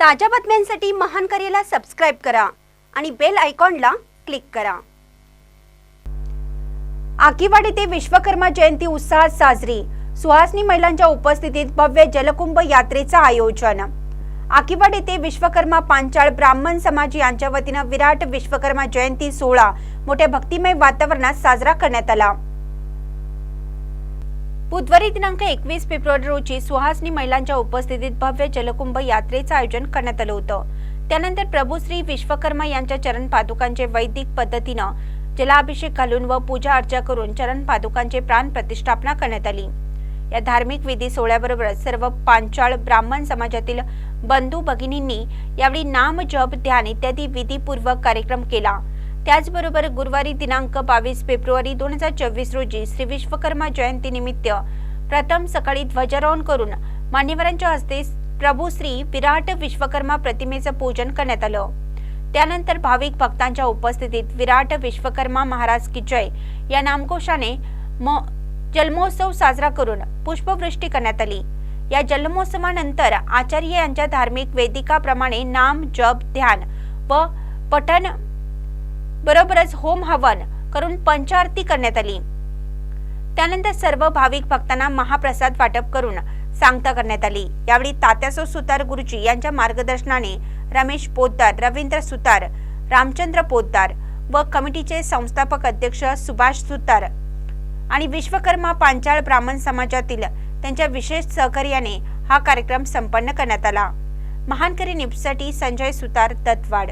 ताज्या बातम्यांसाठी महान करेला सबस्क्राईब करा आणि बेल आयकॉनला क्लिक करा. आकीवाडी ते विश्वकर्मा जयंती उत्साहात साजरी. सुहासनी महिलांच्या उपस्थितीत भव्य जलकुंभ यात्रेचं आयोजन. आकीवाडी ते विश्वकर्मा पांचाळ ब्राह्मण समाज यांच्या वतीनं विराट विश्वकर्मा जयंती सोहळा मोठ्या भक्तिमय वातावरणात साजरा करण्यात आला. बुधवारी दिनांक एकवीस फेब्रुवारी रोजी सुहासनी महिलांच्या उपस्थितीत भव्य जलकुंभ यात्रेचं आयोजन करण्यात आलं होतं. त्यानंतर प्रभू श्री विश्वकर्मा यांच्या चरण पादुकांचे वैदिक पद्धतीनं जलाभिषेक घालून व पूजा अर्चा करून चरण पादुकांचे प्राण प्रतिष्ठापना करण्यात आली. या धार्मिक विधी सोहळ्याबरोबरच सर्व पांचाळ ब्राह्मण समाजातील बंधू भगिनींनी यावेळी नाम जप ध्यान इत्यादी विधीपूर्वक कार्यक्रम केला. त्याचबरोबर गुरुवारी दिनांक बावीस फेब्रुवारी दोन हजार चोवीस रोजी श्री विश्वकर्मा जयंती निमित्त प्रथम सकाळी ध्वजारोहण करून मान्यवरांच्या हस्ते प्रभू श्री विराट विश्वकर्मा प्रतिमेचं पूजन करण्यात आलं. त्यानंतर भाविक भक्तांच्या उपस्थितीत विराट विश्वकर्मा महाराज की जय या नामकोशाने म जन्मोत्सव साजरा करून पुष्पवृष्टी करण्यात आली. या जन्मोत्सवानंतर आचार्य यांच्या धार्मिक वेदिकाप्रमाणे नाम जप ध्यान व पठण बरोबरच होम हवन करून पंचारती करण्यात आली. त्यानंतर सर्व भाविक भक्तांना महाप्रसाद वाटप करून सांगता करण्यात आली. यावेळी तात्यासो सुतार गुरुजी यांच्या मार्गदर्शनाने रमेश पोद्दार रवींद्र सुतार रामचंद्र पोद्दार व कमिटीचे संस्थापक अध्यक्ष सुभाष सुतार आणि विश्वकर्मा पांचाळ ब्राह्मण समाजातील त्यांच्या विशेष सहकार्याने हा कार्यक्रम संपन्न करण्यात आला. महानकरी न्यूजसाठी संजय सुतार दत्तवाड